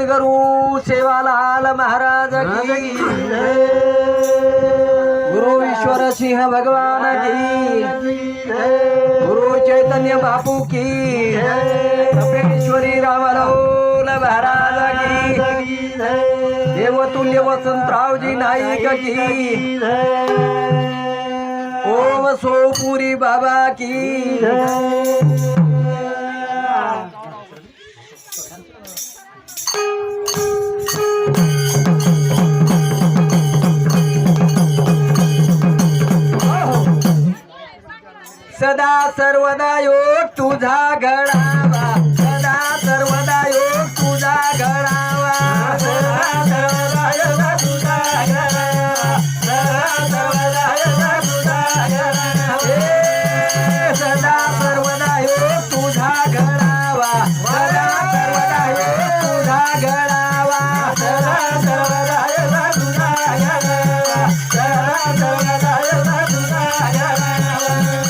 सद्गुरु सेवालाल महाराज की गुरु ईश्वर सिंह भगवान की गुरु चैतन्य बापू की कपेश्वरी रामराव महाराज की देवतुल्य वसंतरावजी नाईक की ओम सोपुरी बाबा की सदा सर्वदा योग तुझा घडावा. सदा सर्वदा योग तुझा घडावा. सदा सर्वदा योग तुझा घडावा. सदा सर्वदा योग तुझा घडावा. सदा सर्वदा योग तुझा घडावा. सदा सर्वदा योग तुझा घडावा. सदा सर्वदा योग तुझा घडावा. सदा सर्वदा योग तुझा घडावा.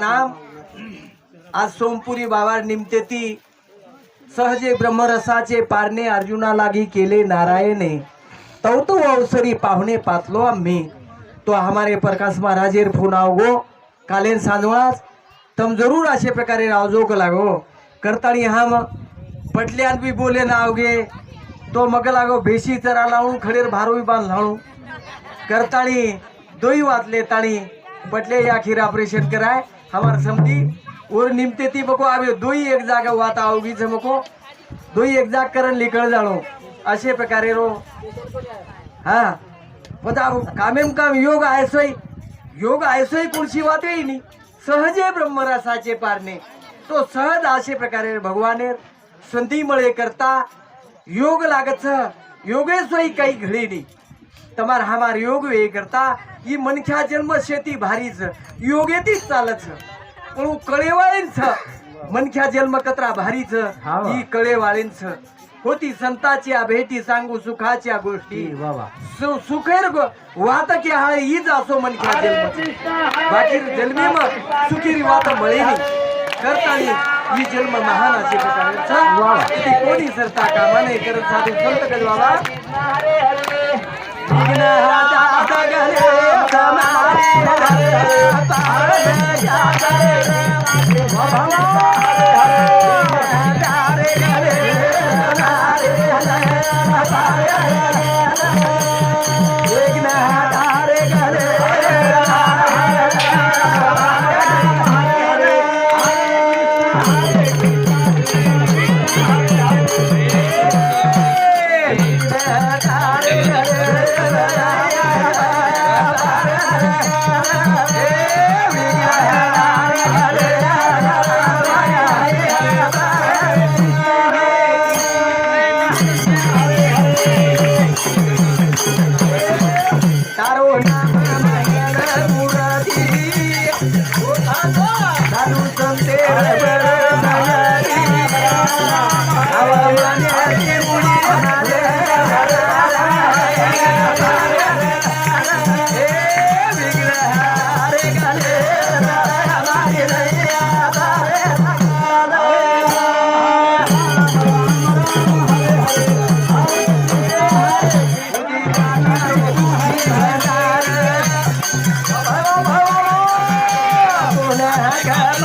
नाम आज सोमपुरी बाबा निमते ती सहजे ब्रह्मरसाचे पारणे अर्जुना लागी केले नारायणे. तव तो अवसरी पाहुणे पातलो आम्ही. तो हमारे प्रकाश महाराजेर फोन गो. कालेन सांजवास तम जरूर असे प्रकारे रावजोक लागो. करताणी हम पटल्यान बी बोले ना अवघे तो मग लागो भेशी चरा लावून खडेर भारोई बांध लावू करताळी दोई वाचले ताणी. पटले या खीर ऑपरेशन कराय. हमार समधी और निमते ती बको आवे. दोई एक जागा वाता आवगी मको दोई एक जाग करण लिकळ जाणो. असे प्रकारे रो. हा. पता कामेम काम योग आयसोय योग आयसोय कुणशी वात येईनी. सहजे ब्रह्मरसाचे पारणे तो सहज असे प्रकारे भगवाने संधी मळे करता योग लागत योगे सोयी काही घडीनी તમાર હમાર યોગ વે કરતા ઈ મનખ્યા જન્મ શેતી ભારી છે યોગે થી જ ચાલે છે પણ હું કળેવાળી છે મનખ્યા જન્મ કતરા ભારી છે ઈ કળેવાળી છે होती संताच्या भेटी सांगू सुखाच्या गोष्टी. सु- सुखेर गो- वात की हा हीच असो मनख्या जन्म. बाकी जन्मी मग सुखीरी वात मळेली. करतानी ही जन्म महान असे. ती कोणी सरता कामा नाही करत साधू संत विघ्न हातात गले அவ Yeah.